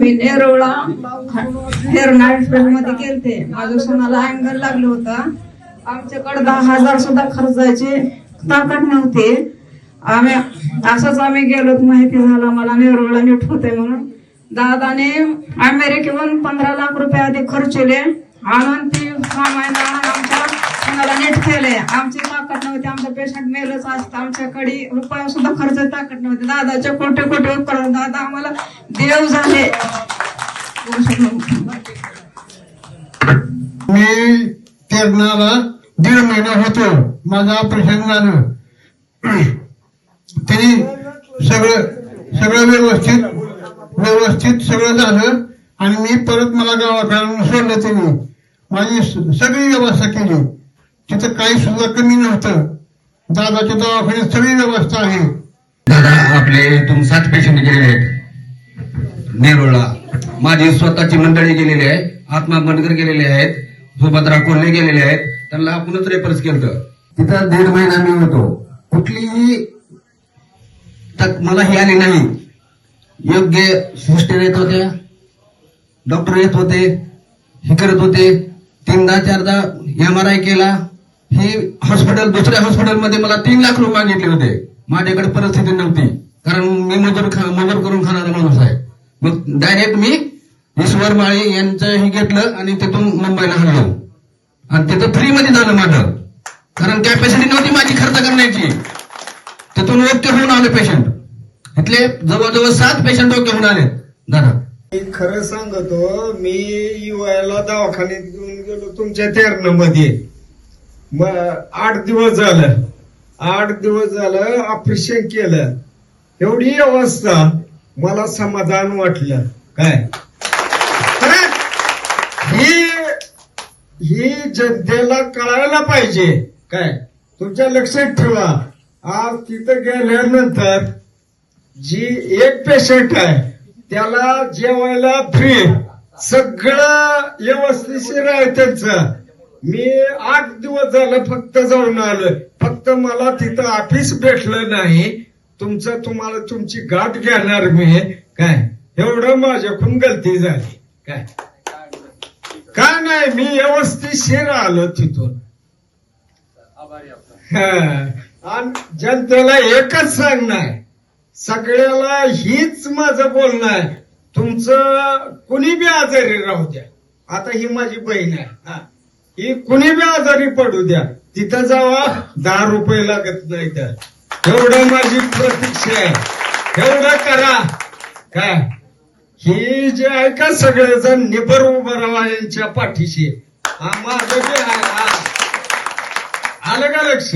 मी नेरोळा हेरनाळमध्ये गेलते माझ्या सोनाला अँगल लागलं होतं. आमच्याकडे दहा हजार सुद्धा खर्चायचे ताकद नव्हती. आम्ही असंच आम्ही गेलो माहिती झालं मला नेरोळला नीट होते म्हणून. दादाने अमेरिकेहून पंधरा लाख रुपये आधी खर्चले. आणून ती सामायला आमच्या सोनाला नीट केले आमची नव्हते आमचं पेशंट मेलच असतं आमच्याकडे रुपया सुद्धा खर्च ताकद नव्हती. दादाचे कोटे कोटे उपकरण दादा आम्हाला देव झाले. मी तेरणाला दीड महिना होतो. माझं ऑपरेशन झालं. त्यांनी सगळं सगळं व्यवस्थित व्यवस्थित सगळं झालं आणि मी परत मला गावात सोडलं त्यांनी. माझी सगळी व्यवस्था केली. तिथं काही सुद्धा कमी नव्हतं. दादाच्या दवाखान्यात सगळी व्यवस्था आहे. दादा आपले इथून सात पेशंट गेलेले आहेत. नेरुळला. माझी स्वतःची मंडळी गेलेली आहे. आत्मा बनकर गेलेले आहेत. सुभद्रा कोल्हे गेलेले आहेत. त्यांना आपणच रेफरन्स केलं तिथं दीड महिना मी होतो. कुठलीही तक मला ही आली नाही. योग्य सिस्टर येत होत्या डॉक्टर येत होते. हे करत होते. तीनदा चारदा एम आर आय केला. हे हॉस्पिटल दुसऱ्या हॉस्पिटलमध्ये मला तीन लाख रुपये मागितले होते. माझ्याकडे परिस्थिती नव्हती. कारण मी मजूर मजूर करून खाणारा माणूस आहे. मग डायरेक्ट मी ईश्वर माळी यांचं हे घेतलं आणि तिथून मुंबईला हल्लो. आणि तिथं फ्री मध्ये झालं माझं. कारण कॅपॅसिटी नव्हती माझी खर्च करण्याची. तिथून ओके होऊन आले पेशंट इथले जवळजवळ सात पेशंट ओके होऊन आले. दादा. मी खरं सांगतो मी युवायला दवाखान्यात घेऊन गेलो तुमच्या तेरणमध्ये मग आठ दिवस झालं. आठ दिवस झालं ऑपरेशन केलं. एवढी अवस्था मला समाधान वाटलं. काय? ही ही जनतेला कळायला पाहिजे. काय? तुमच्या लक्षात ठेवा. आज तिथं गेल्यानंतर जी एक पेशंट आहे त्याला जेवायला फ्री सगळं व्यवस्थिशीर आहे त्यांचं. मी आठ दिवस झालं फक्त जाऊन आलोय. फक्त मला तिथं ऑफिस भेटलं नाही. तुमचं तुम्हाला तुमची गाठ घेणार मी. काय? एवढं माझ्याकडून गलती झाली. काय? का नाही मी व्यवस्थितशीर आलो तिथून. हा. आणि जनतेला एकच सांगणार सगळ्याला हीच माझं बोलणं आहे तुमचं कुणी बी आजारी राहू द्या. आता ही माझी बहीण आहे. हा. ही कुणी बी आजारी पडू द्या तिथं जावा दहा रुपये लागत नाही तर एवढं माझी प्रतीक्षा आहे. एवढं करा. काय? हे जे आहे का सगळेजण निबर उभं राहा यांच्या पाठीशी. हा माझं जे आहे आलं का लक्ष?